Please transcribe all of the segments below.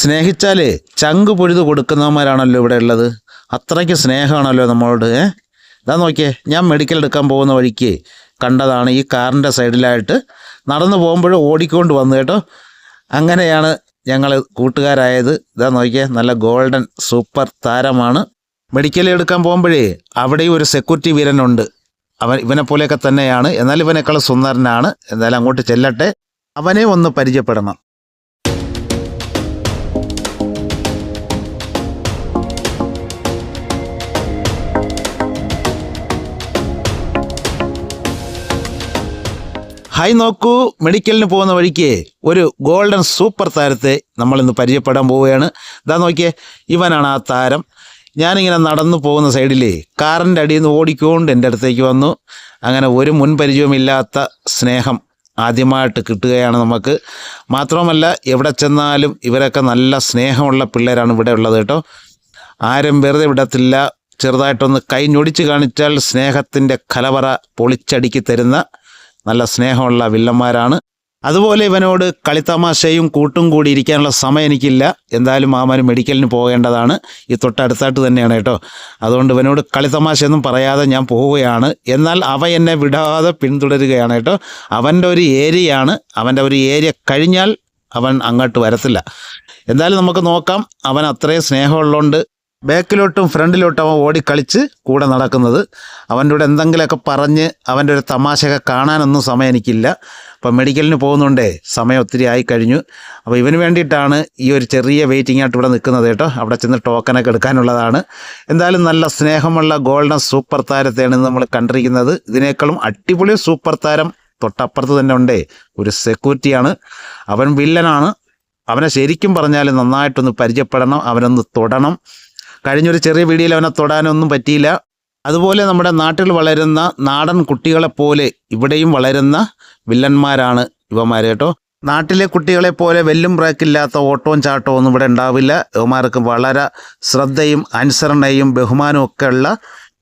സ്നേഹിച്ചാൽ ചങ്ക് പൊഴുത് കൊടുക്കുന്നവന്മാരാണല്ലോ ഇവിടെ ഉള്ളത്. അത്രയ്ക്ക് സ്നേഹമാണല്ലോ നമ്മളോട് ഏ? ഇതാ നോക്കിയേ ഞാൻ മെഡിക്കൽ എടുക്കാൻ പോകുന്ന വഴിക്ക് കണ്ടതാണ് ഈ കാറിന്റെ സൈഡിലായിട്ട് നടന്നു പോകുമ്പോൾ ഓടിക്കൊണ്ട് വന്നു കേട്ടോ. അങ്ങനെയാണ് ഞങ്ങൾ കൂട്ടുകാരായത്. ഇതാ നോക്കിയേ നല്ല ഗോൾഡൻ സൂപ്പർ താരമാണ്. മെഡിക്കൽ എടുക്കാൻ പോകുമ്പോഴേ അവിടെയും ഒരു സെക്യൂരിറ്റി വീരനുണ്ട്. അവൻ ഇവനെ പോലെയൊക്കെ തന്നെയാണ്. എന്നാൽ ഇവനേക്കാൾ സുന്ദരനാണ്. എന്നാലും അങ്ങോട്ട് ചെല്ലട്ടെ. അവനെ ഒന്ന് പരിചയപ്പെടണം. ഹായ് നോക്കൂ മെഡിക്കലിന് പോകുന്ന വഴിക്ക് ഒരു ഗോൾഡൻ സൂപ്പർ താരത്തെ നമ്മൾ ഇന്ന് പരിചയപ്പെടാൻ പോവുകയാണ്. ഇതാ നോക്കിയേ ഇവനാണ് ആ താരം. ഞാനിങ്ങനെ നടന്നു പോകുന്ന സൈഡിൽ കാറിന്റെ അടിയിൽ നിന്ന് ഓടിക്കൊണ്ട് എന്റെ അടുത്തേക്ക് വന്നു. അങ്ങനെ ഒരു മുൻപരിചയമില്ലാത്ത സ്നേഹം ആദ്യമായിട്ട് കിട്ടുകയാണ് നമുക്ക്. മാത്രമല്ല എവിടെ ചെന്നാലും ഇവരൊക്കെ നല്ല സ്നേഹമുള്ള പിള്ളേരാണ് ഇവിടെ ഉള്ളത് കേട്ടോ. ആരും വെറുതെ വിടത്തില്ല. ചെറുതായിട്ടൊന്ന് കൈ ഞൊടിച്ച് കാണിച്ചാൽ സ്നേഹത്തിന്റെ കലവറ പൊളിച്ചടുക്കി തരുന്ന നല്ല സ്നേഹമുള്ള വില്ലന്മാരാണ്. അതുപോലെ ഇവനോട് കളിത്തമാശയും കൂട്ടും കൂടി ഇരിക്കാനുള്ള സമയം എനിക്കില്ല. എന്തായാലും മാമാന് മെഡിക്കലിന് പോകേണ്ടതാണ്. ഈ തൊട്ടടുത്തായിട്ട് തന്നെയാണ് കേട്ടോ. അതുകൊണ്ട് ഇവനോട് കളിത്തമാശയൊന്നും പറയാതെ ഞാൻ പോവുകയാണ്. എന്നാൽ അവ എന്നെ വിടാതെ പിന്തുടരുകയാണ് കേട്ടോ. അവന്റെ ഒരു ഏരിയയാണ്. അവന്റെ ഒരു ഏരിയ കഴിഞ്ഞാൽ അവൻ അങ്ങോട്ട് വരത്തില്ല. എന്തായാലും നമുക്ക് നോക്കാം. അവൻ അത്രയും സ്നേഹമുള്ളതുകൊണ്ട് ബാക്കിലോട്ടും ഫ്രണ്ടിലോട്ടും അവൻ ഓടിക്കളിച്ച് കൂടെ നടക്കുന്നത്. അവന്റെ കൂടെ എന്തെങ്കിലുമൊക്കെ പറഞ്ഞ് അവന്റെ ഒരു തമാശയൊക്കെ കാണാനൊന്നും സമയം എനിക്കില്ല. അപ്പം മെഡിക്കലിന് പോകുന്നുണ്ടേ സമയം ഒത്തിരി ആയി കഴിഞ്ഞു. അപ്പോൾ ഇവന് വേണ്ടിയിട്ടാണ് ഈ ഒരു ചെറിയ വെയിറ്റിംഗ് ആയിട്ട് ഇവിടെ നിൽക്കുന്നത് കേട്ടോ. അവിടെ ചെന്ന് ടോക്കനൊക്കെ എടുക്കാനുള്ളതാണ്. എന്തായാലും നല്ല സ്നേഹമുള്ള ഗോൾഡൻ സൂപ്പർ താരത്തെയാണ് ഇന്ന് നമ്മൾ കണ്ടിരിക്കുന്നത്. ഇതിനേക്കാളും അടിപൊളി സൂപ്പർ താരം തൊട്ടപ്പുറത്ത് തന്നെ ഉണ്ടേ. ഒരു സെക്യൂരിറ്റിയാണ്. അവൻ വില്ലനാണ് അവനെ ശരിക്കും പറഞ്ഞാൽ നന്നായിട്ടൊന്ന് പരിചയപ്പെടണം. അവനൊന്ന് തൊടണം. കഴിഞ്ഞൊരു ചെറിയ വീഡിയോയിൽ അവനെ തൊടാനൊന്നും പറ്റിയില്ല. അതുപോലെ നമ്മുടെ നാട്ടിൽ വളരുന്ന നാടൻ കുട്ടികളെപ്പോലെ ഇവിടെയും വളരുന്ന വില്ലന്മാരാണ് ഇവന്മാർ കേട്ടോ. നാട്ടിലെ കുട്ടികളെ പോലെ വെല്ലും ബ്രേക്കില്ലാത്ത ഓട്ടവും ചാട്ടവും ഒന്നും ഇവിടെ ഉണ്ടാവില്ല. ഇവന്മാർക്ക് വളരെ ശ്രദ്ധയും അനുസരണയും ബഹുമാനവും ഒക്കെ ഉള്ള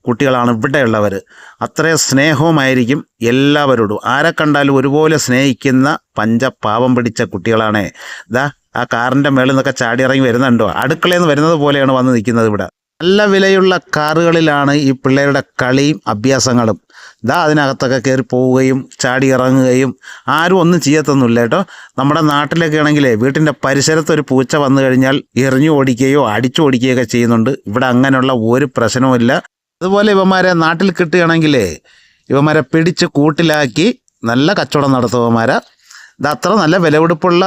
കുട്ടികളാണ് ഇവിടെയുള്ളവർ. അത്രയും സ്നേഹവുമായിരിക്കും എല്ലാവരോടും. ആരെ കണ്ടാലും ഒരുപോലെ സ്നേഹിക്കുന്ന പഞ്ചപാവം പിടിച്ച കുട്ടികളാണ്. ദാ ആ കാറിന്റെ മേളിൽ നിന്നൊക്കെ ചാടി ഇറങ്ങി വരുന്നുണ്ടോ? അടുക്കളയിൽ നിന്ന് വരുന്നത് പോലെയാണ് വന്ന് നിൽക്കുന്നത് ഇവിടെ. നല്ല വിലയുള്ള കാറുകളിലാണ് ഈ പിള്ളേരുടെ കളിയും അഭ്യാസങ്ങളും. ഇതാ അതിനകത്തൊക്കെ കയറി പോവുകയും ചാടി ഇറങ്ങുകയും ആരും ഒന്നും ചെയ്യത്തൊന്നുമില്ല കേട്ടോ. നമ്മുടെ നാട്ടിലൊക്കെ ആണെങ്കിലേ വീട്ടിന്റെ പരിസരത്ത് ഒരു പൂച്ച വന്നു കഴിഞ്ഞാൽ എറിഞ്ഞു ഓടിക്കുകയോ അടിച്ചു ഓടിക്കുകയോ ഒക്കെ ചെയ്യുന്നുണ്ട്. ഇവിടെ അങ്ങനെയുള്ള ഒരു പ്രശ്നവുമില്ല അതുപോലെ ഇവന്മാരെ നാട്ടിൽ കിട്ടുകയാണെങ്കിലേ ഇവന്മാരെ പിടിച്ച് കൂട്ടിലാക്കി നല്ല കച്ചവടം നടത്തുവന്മാരെ ഇത് അത്ര നല്ല വിലപിടിപ്പുള്ള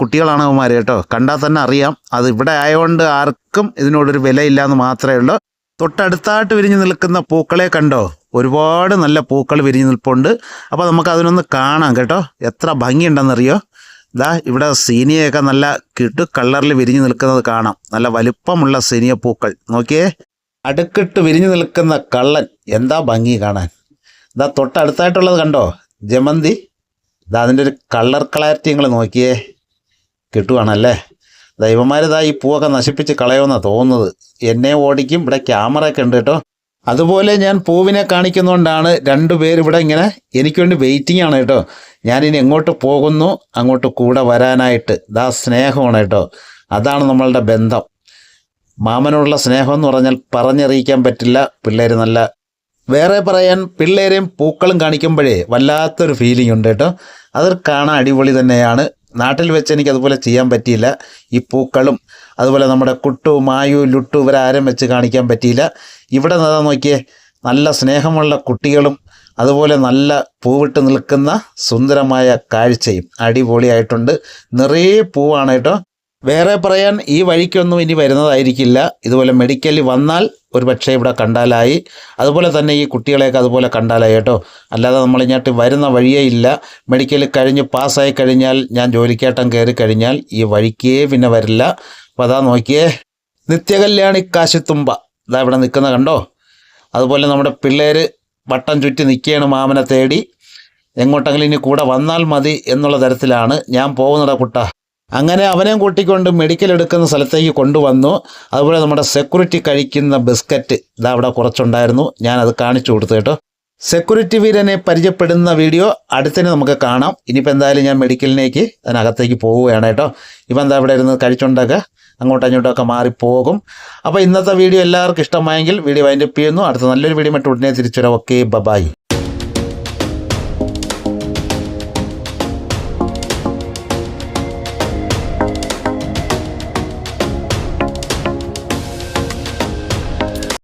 കുട്ടികളാണ് അവന്മാർ കേട്ടോ. കണ്ടാൽ തന്നെ അറിയാം. അത് ഇവിടെ ആയതുകൊണ്ട് ആർക്കും ഇതിനോടൊരു വിലയില്ല എന്ന് മാത്രമേ ഉള്ളൂ. തൊട്ടടുത്തായിട്ട് വിരിഞ്ഞു നിൽക്കുന്ന പൂക്കളെ കണ്ടോ? ഒരുപാട് നല്ല പൂക്കൾ വിരിഞ്ഞു നിൽപ്പുണ്ട്. അപ്പോൾ നമുക്ക് അതിനൊന്ന് കാണാം കേട്ടോ. എത്ര ഭംഗിയുണ്ടെന്നറിയോ? ഇതാ ഇവിടെ സീനിയൊക്കെ നല്ല കിട്ടു കളറിൽ വിരിഞ്ഞു നിൽക്കുന്നത് കാണാം. നല്ല വലുപ്പമുള്ള സീനിയ പൂക്കൾ. നോക്കിയേ. അടുക്കിട്ട് വിരിഞ്ഞു നിൽക്കുന്ന കള്ളൻ. എന്താ ഭംഗി കാണാൻ? ഇതാ തൊട്ടടുത്തായിട്ടുള്ളത് കണ്ടോ? ജമന്തി. ഇതാ അതിന്റെ ഒരു കളർ ക്ലാരിറ്റി നിങ്ങൾ നോക്കിയേ. കിട്ടുവാണല്ലേ? ദൈവന്മാരിതാ ഈ പൂവൊക്കെ നശിപ്പിച്ച് കളയുമെന്നാണ് തോന്നുന്നത്. എന്നെ ഓടിക്കും ഇവിടെ ക്യാമറയൊക്കെ ഉണ്ട് കേട്ടോ. അതുപോലെ ഞാൻ പൂവിനെ കാണിക്കുന്നതുകൊണ്ടാണ് രണ്ടുപേരും ഇവിടെ ഇങ്ങനെ എനിക്ക് വേണ്ടി വെയിറ്റിംഗ് ആണ് കേട്ടോ. ഞാനിനി എങ്ങോട്ട് പോകുന്നു അങ്ങോട്ട് കൂടെ വരാനായിട്ട്. ഇതാ സ്നേഹമാണ് കേട്ടോ. അതാണ് നമ്മളുടെ ബന്ധം. മാമനോടുള്ള സ്നേഹം എന്ന് പറഞ്ഞാൽ പറഞ്ഞറിയിക്കാൻ പറ്റില്ല പിള്ളേർ നല്ല വേറെ പറയാൻ പിള്ളേരെയും പൂക്കളും കാണിക്കുമ്പോഴേ വല്ലാത്തൊരു ഫീലിംഗ് ഉണ്ട് കേട്ടോ. അത് കാണാൻ അടിപൊളി തന്നെയാണ്. നാട്ടിൽ വെച്ച് എനിക്ക് അതുപോലെ ചെയ്യാൻ പറ്റിയില്ല. ഈ പൂക്കളും അതുപോലെ നമ്മുടെ കുട്ടു മായു ലുട്ടു ഇവരാരും വെച്ച് കാണിക്കാൻ പറ്റിയില്ല. ഇവിടെ നിന്നാ നോക്കിയേ നല്ല സ്നേഹമുള്ള കുട്ടികളും അതുപോലെ നല്ല പൂവിട്ട് നിൽക്കുന്ന സുന്ദരമായ കാഴ്ചയും അടിപൊളിയായിട്ടുണ്ട്. നിറയെ പൂവാണ് കേട്ടോ. വേറെ പറയാൻ ഈ വഴിക്കൊന്നും ഇനി വരുന്നതായിരിക്കില്ല. ഇതുപോലെ മെഡിക്കലിൽ വന്നാൽ ഒരു പക്ഷേ ഇവിടെ കണ്ടാലായി. അതുപോലെ തന്നെ ഈ കുട്ടികളെയൊക്കെ അതുപോലെ കണ്ടാലായി കേട്ടോ. അല്ലാതെ നമ്മൾ ഇങ്ങോട്ട് വരുന്ന വഴിയേ ഇല്ല. മെഡിക്കൽ കഴിഞ്ഞ് പാസ്സായി കഴിഞ്ഞാൽ ഞാൻ ജോലിക്കേട്ടം കയറി കഴിഞ്ഞാൽ ഈ വഴിക്കേ പിന്നെ വരില്ല. അപ്പോൾ അതാ നോക്കിയേ. നിത്യകല്യാണി കാശിത്തുമ്പ. ഇതാ ഇവിടെ നിൽക്കുന്ന കണ്ടോ? അതുപോലെ നമ്മുടെ പിള്ളേർ വട്ടം ചുറ്റി നിൽക്കുകയാണ് മാമനെ തേടി. എങ്ങോട്ടെങ്കിലും ഇനി കൂടെ വന്നാൽ മതി എന്നുള്ള തരത്തിലാണ് ഞാൻ പോകുന്നടാ കുട്ട. അങ്ങനെ അവനെയും കൂട്ടിക്കൊണ്ട് മെഡിക്കൽ എടുക്കുന്ന സ്ഥലത്തേക്ക് കൊണ്ടുവന്നു. അതുപോലെ നമ്മുടെ സെക്യൂരിറ്റി കഴിക്കുന്ന ബിസ്ക്കറ്റ് ഇതാ അവിടെ കുറച്ചുണ്ടായിരുന്നു. ഞാൻ അത് കാണിച്ചു കൊടുത്തു കേട്ടോ. സെക്യൂരിറ്റി വീരനെ പരിചയപ്പെടുന്ന വീഡിയോ അടുത്തന്നെ നമുക്ക് കാണാം. ഇനിയിപ്പോൾ എന്തായാലും ഞാൻ മെഡിക്കലിലേക്ക് അതിനകത്തേക്ക് പോവുകയാണ് കേട്ടോ. ഇപ്പം എന്താ ഇവിടെ ഇരുന്ന് കഴിച്ചുണ്ടൊക്കെ അങ്ങോട്ടും ഇങ്ങോട്ടൊക്കെ മാറിപ്പോകും. അപ്പോൾ ഇന്നത്തെ വീഡിയോ എല്ലാവർക്കും ഇഷ്ടമായെങ്കിൽ വീഡിയോ വൈൻഡപ്പ് ചെയ്യുന്നു അടുത്ത നല്ലൊരു വീഡിയോ മറ്റു ഉടനെ തിരിച്ചു വരാം. ഓക്കെ ബബായി